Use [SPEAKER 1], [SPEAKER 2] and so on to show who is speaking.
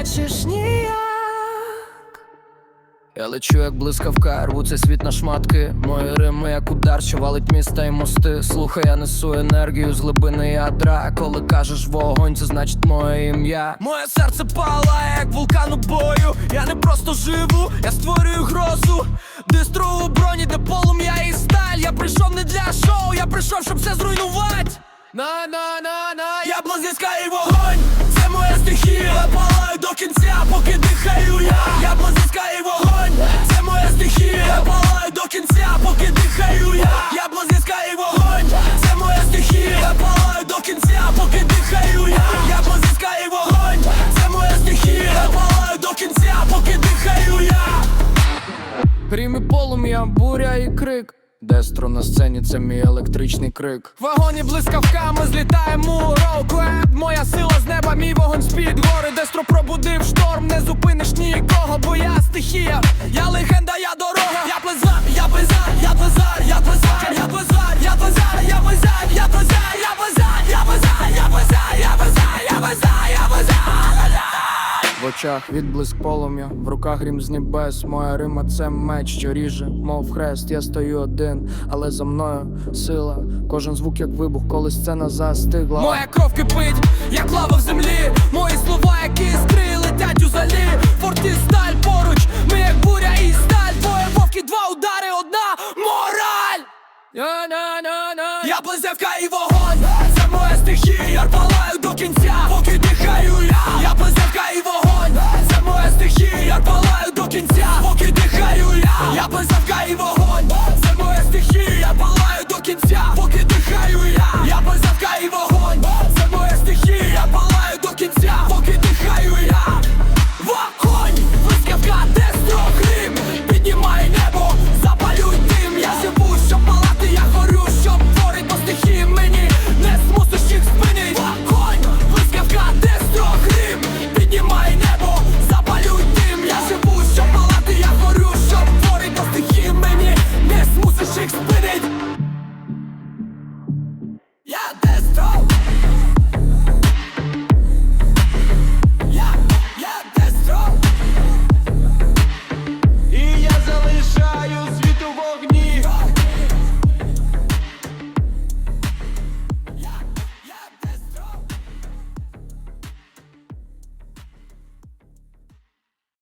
[SPEAKER 1] бачиш ніяк.
[SPEAKER 2] Я лечу, як блискавка, рву світ на шматки. Мої рими, як удар, що валить міста і мости. Слухай, я несу енергію з глибини ядра. Коли кажеш вогонь, це значить моє ім'я. Моє серце палає, як вулкан у бою. Я не просто живу, я створюю грозу. Дистру у броні, де полум'я і сталь. Я прийшов не для шоу, я прийшов, щоб все зруйнувати. На на на на я блазіска і вогонь, це моя стихія. До кінця, поки дихаю я. Я блазіска і вогонь, це моя стихія. Я палаю до кінця, поки дихаю я. Я блазіска і вогонь, це моя стихія. Я палаю до кінця, поки дихаю я. Я блазіска і вогонь, це моя стихія. Я палаю до кінця, поки дихаю я. І полум'я, буря і крик. Дестро на сцені, це мій електричний крик. В вагоні блискавками злітаємо у роуклеп Моя сила з неба, мій вогонь з-під. Дестро пробудив шторм, не зупиниш нікого, бо я стихія, я легенда, я дорога. Я плезар, я безар, я безар, я безар, я безар, я безар, я безар, я безар, я безар, я безар, я безар, я безар, я безар, я безар. В очах відблиск полум'я, в руках грім з небес, моя рима це меч, що ріже, мов хрест, я стою один, але за мною сила. Кожен звук, як вибух, коли сцена застигла. Моя кров кипить, як лава в землі, близевка і вогонь!